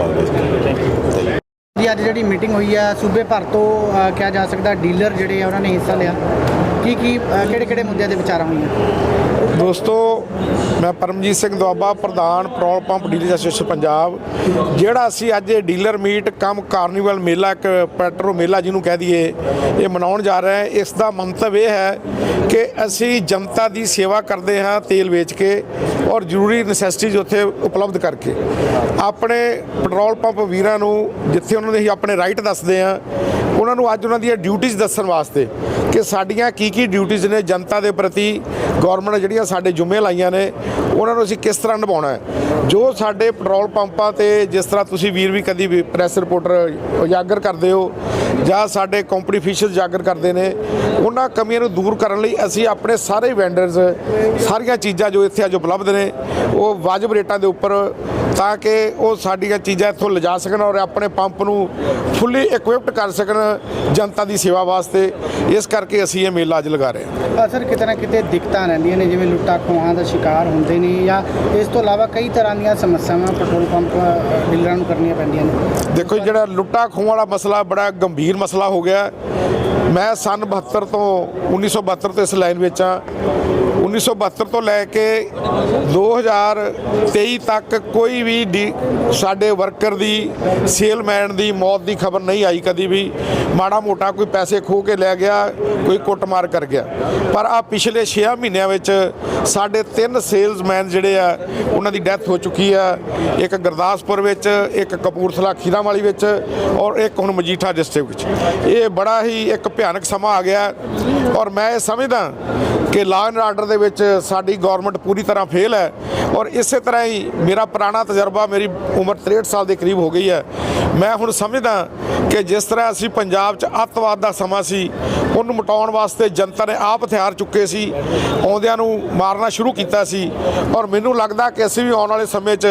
ਪਾਵਾਂਗੇ ਜੀ, ਅੱਜ ਜਿਹੜੀ ਮੀਟਿੰਗ ਹੋਈ ਆ, ਸੂਬੇ ਭਰ ਤੋਂ ਕਿਹਾ ਜਾ ਸਕਦਾ ਡੀਲਰ ਜਿਹੜੇ ਆ, ਉਹਨਾਂ ਨੇ ਹਿੱਸਾ ਲਿਆ। ਕੀ ਕੀ ਕਿਹੜੇ ਕਿਹੜੇ ਮੁੱਦਿਆਂ ਤੇ ਵਿਚਾਰਾਂ ਹੋਈਆਂ? ਦੋਸਤੋ, ਮੈਂ ਪਰਮਜੀਤ ਸਿੰਘ ਦੁਆਬਾ, ਪ੍ਰਧਾਨ petrol pump dealer association Punjab. ਜਿਹੜਾ ਅਸੀਂ ਅੱਜ ਇਹ ਡੀਲਰ ਮੀਟ ਕਮ ਕਾਰਨੀਵਲ ਮੇਲਾ, ਇੱਕ ਪੈਟਰੋ ਮੇਲਾ ਜਿਹਨੂੰ ਕਹਿ ਦਈਏ, ਇਹ ਮਨਾਉਣ ਜਾ ਰਹੇ ਹਾਂ। ਇਸ ਦਾ ਮੰਤਵ ਇਹ ਹੈ ਕਿ ਅਸੀਂ ਜਨਤਾ ਦੀ ਸੇਵਾ ਕਰਦੇ ਹਾਂ, ਤੇਲ ਵੇਚ ਕੇ। ਔਰ ਜ਼ਰੂਰੀ ਨੈਸੈਸਿਟੀਜ਼ ਉੱਥੇ ਉਪਲਬਧ ਕਰਕੇ। ਆਪਣੇ ਪੈਟਰੋਲ ਪੰਪ ਵੀਰਾਂ ਨੂੰ ਜਿੱਥੇ ਉਹਨਾਂ ਦੇ ਅਸੀਂ ਆਪਣੇ ਰਾਈਟ ਦੱਸਦੇ ਹਾਂ, ਉਹਨਾਂ ਨੂੰ ਅੱਜ ਉਹਨਾਂ ਦੀਆਂ ਡਿਊਟੀਆਂ ਦੱਸਣ ਵਾਸਤੇ ਕਿ ਸਾਡੀਆਂ ਕੀ ਕੀ ਡਿਊਟੀਆਂ ਨੇ ਜਨਤਾ ਦੇ ਪ੍ਰਤੀ ਗਵਰਨਮੈਂਟ ਜਿਹੜੀਆਂ ਸਾਡੇ ਜ਼ਿੰਮੇ ਲਾਈਆਂ ਨੇ, ਉਹਨਾਂ ਨੂੰ ਅਸੀਂ ਕਿਸ ਤਰ੍ਹਾਂ ਨਿਭਾਉਣਾ ਹੈ। ਜੋ ਸਾਡੇ ਪੈਟਰੋਲ ਪੰਪਾਂ ਤੇ ਜਿਸ ਤਰ੍ਹਾਂ ਤੁਸੀਂ ਵੀਰ ਵੀ ਕਦੀ ਵੀ ਪ੍ਰੈਸ ਰਿਪੋਰਟਰ ਉਜਾਗਰ ਕਰਦੇ ਹੋ ਜਾਂ ਸਾਡੇ ਕੰਪਨੀ ਅਫੀਸ਼ੀਅਲ ਉਜਾਗਰ ਕਰਦੇ ਨੇ ਉਹਨਾਂ ਕਮੀਆਂ ਨੂੰ ਦੂਰ ਕਰਨ ਲਈ ਅਸੀਂ ਆਪਣੇ ਸਾਰੇ ਵੈਂਡਰਸ ਸਾਰੀਆਂ ਚੀਜ਼ਾਂ ਜੋ ਇੱਥੇ ਅੱਜ ਉਪਲਬਧ ਨੇ ਉਹ ਵਾਜਬ ਰੇਟਾਂ ਦੇ ਉੱਪਰ ਤਾਂ ਕਿ ਉਹ ਸਾਡੀਆਂ ਚੀਜ਼ਾਂ ਇੱਥੋਂ ਲਿਜਾ ਸਕਣ ਔਰ ਆਪਣੇ ਪੰਪ ਨੂੰ ਫੁੱਲੀ ਇਕਵਿਪਡ ਕਰ ਸਕਣ ਜਨਤਾ ਦੀ ਸੇਵਾ ਵਾਸਤੇ। ਇਸ ਕਰਕੇ ਅਸੀਂ ਇਹ ਮੇਲਾ ਅੱਜ ਲਗਾ ਰਹੇ ਹਾਂ। ਸਰ ਕਿਤੇ ਨਾ ਕਿਤੇ ਦਿੱਕਤਾਂ ਰਹਿੰਦੀਆਂ ਨੇ ਜਿਵੇਂ ਲੁੱਟਾਂ ਖੋਹਾਂ ਦਾ ਸ਼ਿਕਾਰ ਹੁੰਦੇ ਨੇ ਜਾਂ ਇਸ ਤੋਂ ਇਲਾਵਾ ਕਈ ਤਰ੍ਹਾਂ ਦੀਆਂ ਸਮੱਸਿਆਵਾਂ ਪੈਟਰੋਲ ਪੰਪ ਡੀਲਰਾਂ ਨੂੰ ਕਰਨੀਆਂ ਪੈਂਦੀਆਂ ਨੇ। ਦੇਖੋ ਜਿਹੜਾ ਲੁੱਟਾ ਖੋਹ ਵਾਲਾ ਮਸਲਾ ਬੜਾ ਗੰਭੀਰ ਮਸਲਾ ਹੋ ਗਿਆ। ਮੈਂ ਸਨ 72 ਤੋਂ 1972 ਤੋਂ ਇਸ ਲਾਈਨ ਵਿੱਚ ਆ 1972 ਤੋਂ ਲੈ ਕੇ 2023 ਤੱਕ ਕੋਈ ਵੀ ਡੀ- ਸਾਡੇ ਵਰਕਰ ਦੀ, ਸੇਲਮੈਨ ਦੀ ਮੌਤ ਦੀ ਖਬਰ ਨਹੀਂ ਆਈ ਕਦੀ ਵੀ। ਮਾੜਾ ਮੋਟਾ ਕੋਈ ਪੈਸੇ ਖੋਹ ਕੇ ਲੈ ਗਿਆ, ਕੋਈ ਕੁੱਟਮਾਰ ਕਰ ਗਿਆ। ਪਰ ਆ ਪਿਛਲੇ 6 ਮਹੀਨਿਆਂ ਵਿੱਚ ਸਾਡੇ ਤਿੰਨ ਸੇਲਜ਼ਮੈਨ ਜਿਹੜੇ ਆ, ਉਹਨਾਂ ਦੀ ਡੈਥ ਹੋ ਚੁੱਕੀ ਆ। ਇੱਕ ਗੁਰਦਾਸਪੁਰ ਵਿੱਚ, ਇੱਕ ਕਪੂਰਥਲਾ ਖੀਰਾਵਾਲੀ ਵਿੱਚ ਔਰ ਇੱਕ ਹੁਣ ਮਜੀਠਾ ਡਿਸਟ੍ਰਿਕਟ ਵਿੱਚ। ਇਹ ਬੜਾ ਹੀ ਇੱਕ ਭਿਆਨਕ ਸਮਾਂ ਆ ਗਿਆ ਔਰ ਮੈਂ ਇਹ ਸਮਝਦਾ ਕਿ ਲਾਅ ਐਂਡ ਆਰਡਰ ਦੇ ਵਿੱਚ ਸਾਡੀ ਗਵਰਨਮੈਂਟ ਪੂਰੀ ਤਰ੍ਹਾਂ ਫੇਲ ਹੈ ਔਰ ਇਸੇ ਤਰ੍ਹਾਂ ਹੀ ਮੇਰਾ ਪੁਰਾਣਾ ਤਜਰਬਾ ਮੇਰੀ ਉਮਰ 63 ਸਾਲ ਦੇ ਕਰੀਬ ਹੋ ਗਈ ਹੈ। ਮੈਂ ਹੁਣ ਸਮਝਦਾ ਕਿ ਜਿਸ ਤਰ੍ਹਾਂ ਅਸੀਂ ਪੰਜਾਬ 'ਚ ਅੱਤਵਾਦ ਦਾ ਸਮਾਂ ਸੀ, ਉਹਨੂੰ ਮਿਟਾਉਣ ਵਾਸਤੇ ਜਨਤਾ ਨੇ ਆਪ ਹਥਿਆਰ ਚੁੱਕੇ ਸੀ, ਆਉਂਦਿਆਂ ਨੂੰ ਮਾਰਨਾ ਸ਼ੁਰੂ ਕੀਤਾ ਸੀ ਔਰ ਮੈਨੂੰ ਲੱਗਦਾ ਕਿ ਅਸੀਂ ਵੀ ਆਉਣ ਵਾਲੇ ਸਮੇਂ 'ਚ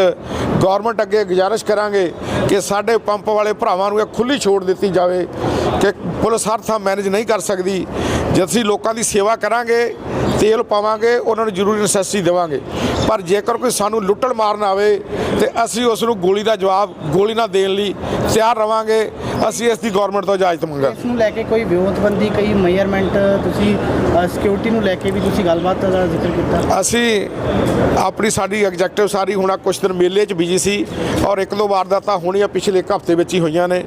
ਗਵਰਨਮੈਂਟ ਅੱਗੇ ਗੁਜ਼ਾਰਿਸ਼ ਕਰਾਂਗੇ ਕਿ ਸਾਡੇ ਪੰਪ ਵਾਲੇ ਭਰਾਵਾਂ ਨੂੰ ਇਹ ਖੁੱਲੀ ਛੋੜ ਦਿੱਤੀ ਜਾਵੇ ਕਿ ਪੁਲਿਸ ਹਰ ਥਾਂ ਮੈਨੇਜ ਨਹੀਂ ਕਰ ਸਕਦੀ। ਜੇ ਅਸੀਂ ਲੋਕਾਂ ਦੀ ਸੇਵਾ ਕਰਾਂਗੇ ਤੇਲ ਪਾਵਾਂਗੇ ਉਹਨਾਂ ਨੂੰ ਜ਼ਰੂਰੀ ਨੈਸੈਸਿਟੀ ਦੇਵਾਂਗੇ। ਪਰ ਜੇਕਰ ਕੋਈ ਸਾਨੂੰ ਲੁੱਟਣ ਮਾਰਨ ਆਵੇ ਤੇ ਅਸੀਂ ਉਸ ਨੂੰ ਗੋਲੀ ਦਾ ਜਵਾਬ ਗੋਲੀ ਨਾਲ ਦੇਣ ਲਈ ਤਿਆਰ ਰਵਾਂਗੇ ਅਸੀਂ ਇਸ ਦੀ ਗਵਰਨਮੈਂਟ ਤੋਂ ਇਜਾਜ਼ਤ ਮੰਗਾਂਗੇ। ਇਸ ਨੂੰ ਲੈ ਕੇ ਕੋਈ ਵਿਉਂਤਬੰਦੀ ਕਈ ਮੇਜਰਮੈਂਟ ਤੁਸੀਂ ਸਿਕਿਉਰਿਟੀ ਨੂੰ ਲੈ ਕੇ ਵੀ ਤੁਸੀਂ ਗੱਲਬਾਤ ਦਾ ਜ਼ਿਕਰ ਕੀਤਾ? ਅਸੀਂ ਆਪਣੀ ਸਾਡੀ ਐਗਜ਼ੈਕਟਿਵ ਸਾਰੀ ਹੁਣਾ ਕੁਛ ਦਿਨ ਮੇਲੇ 'ਚ ਬਿਜ਼ੀ ਸੀ ਔਰ ਇੱਕ ਦੋ ਵਾਰਦਾਤਾਂ ਹੋਣੀਆਂ ਪਿਛਲੇ ਇੱਕ ਹਫ਼ਤੇ ਵਿੱਚ ਹੀ ਹੋਈਆਂ ਨੇ।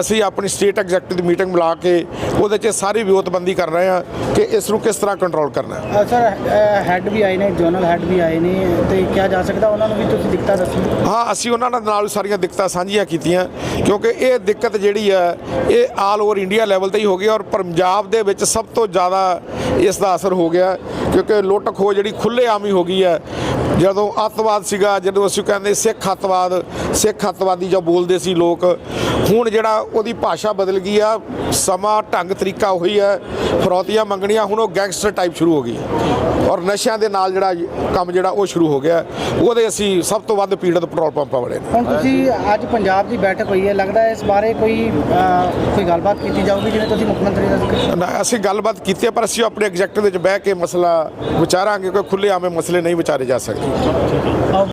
ਅਸੀਂ ਆਪਣੀ ਸਟੇਟ ਐਗਜ਼ੈਕਟਿਵ ਦੀ ਮੀਟਿੰਗ ਬੁਲਾ ਕੇ ਉਹਦੇ 'ਚ ਸਾਰੀ ਵਿਉਂਤਬੰਦੀ ਕਰ ਰਹੇ ਹਾਂ ਕਿ ਇਸ ਨੂੰ ਕਿਸ ਤਰ੍ਹਾਂ ਕੰਟਰੋਲ ਕਰਨਾ ਹੈ। ਸਰ ਹੈੱਡ ਵੀ ਆਏ ਨੇ ਜਨਰਲ ਹੈੱਡ ਵੀ ਆਏ ਨੇ ਤੇ ਕਿਹਾ ਜਾ ਸਕਦਾ ਉਹਨਾਂ ਨੂੰ ਵੀ ਤੁਸੀਂ ਦਿੱਕਤਾਂ ਦੱਸੋ। ਹਾਂ ਅਸੀਂ ਉਹਨਾਂ ਨਾਲ ਸਾਰੀਆਂ ਦਿੱਕਤਾਂ ਸਾਂਝੀਆਂ ਕੀਤੀਆਂ ਕਿਉਂਕਿ ਇਹ ਦਿੱਕਤ ਜਿਹੜੀ ਹੈ ਇਹ ਆਲ ਓਵਰ ਇੰਡੀਆ ਲੈਵਲ ਤੇ ਹੀ ਹੋ ਗਈ ਔਰ ਪੰਜਾਬ ਦੇ ਵਿੱਚ ਸਭ ਤੋਂ ਜ਼ਿਆਦਾ ਇਸ ਦਾ ਅਸਰ ਹੋ ਗਿਆ ਕਿਉਂਕਿ ਲੁੱਟ ਖੋਹ ਜਿਹੜੀ ਖੁੱਲੇ ਆਮ ਹੀ ਹੋ ਗਈ ਹੈ। ਜਦੋਂ ਅੱਤਵਾਦ ਸੀਗਾ ਜਦੋਂ ਅਸੀਂ ਕਹਿੰਦੇ ਸਿੱਖ ਅੱਤਵਾਦ ਸਿੱਖ ਅੱਤਵਾਦੀ ਜੋ ਬੋਲਦੇ ਸੀ ਲੋਕ ਹੁਣ ਜਿਹੜਾ ਉਹਦੀ ਭਾਸ਼ਾ ਬਦਲ ਗਈ ਆ ਸਮਾਂ ਢੰਗ ਤਰੀਕਾ ਉਹੀ ਹੈ ਫਰੌਤੀਆਂ ਮੰਗਣੀਆਂ ਹੁਣ ਉਹ ਗੈਂਗਸਟਰ ਟਾਈਪ ਸ਼ੁਰੂ ਹੋ ਗਈ। ਔਰ ਨਸ਼ਿਆਂ ਦੇ ਨਾਲ ਜਿਹੜਾ ਕੰਮ ਜਿਹੜਾ ਉਹ ਸ਼ੁਰੂ ਹੋ ਗਿਆ। ਉਹਦੇ ਅਸੀਂ ਸਭ ਤੋਂ ਵੱਧ ਪੀੜਤ ਪੈਟਰੋਲ ਪੰਪਾਂ ਵਾਲੇ ਨੇ। ਹੁਣ ਤੁਸੀਂ ਅੱਜ ਪੰਜਾਬ ਦੀ ਬੈਠਕ ਹੋਈ ਹੈ ਲੱਗਦਾ ਇਸ ਬਾਰੇ ਕੋਈ ਕੋਈ ਗੱਲਬਾਤ ਕੀਤੀ ਜਾਊਗੀ ਜਿਵੇਂ ਤੁਸੀਂ ਮੁੱਖ ਮੰਤਰੀ ਦਾ ਅਸੀਂ ਗੱਲਬਾਤ ਕੀਤੀ ਪਰ ਅਸੀਂ ਆਪਣੇ ਐਗਜ਼ੈਕਟਿਵ ਵਿੱਚ ਬਹਿ ਕੇ ਮਸਲਾ ਵਿਚਾਰਾਂਗੇ ਕੋਈ ਖੁੱਲੇ ਆਮੇ ਮਸਲੇ ਨਹੀਂ ਵਿਚਾਰੇ ਜਾ ਸਕਦੇ।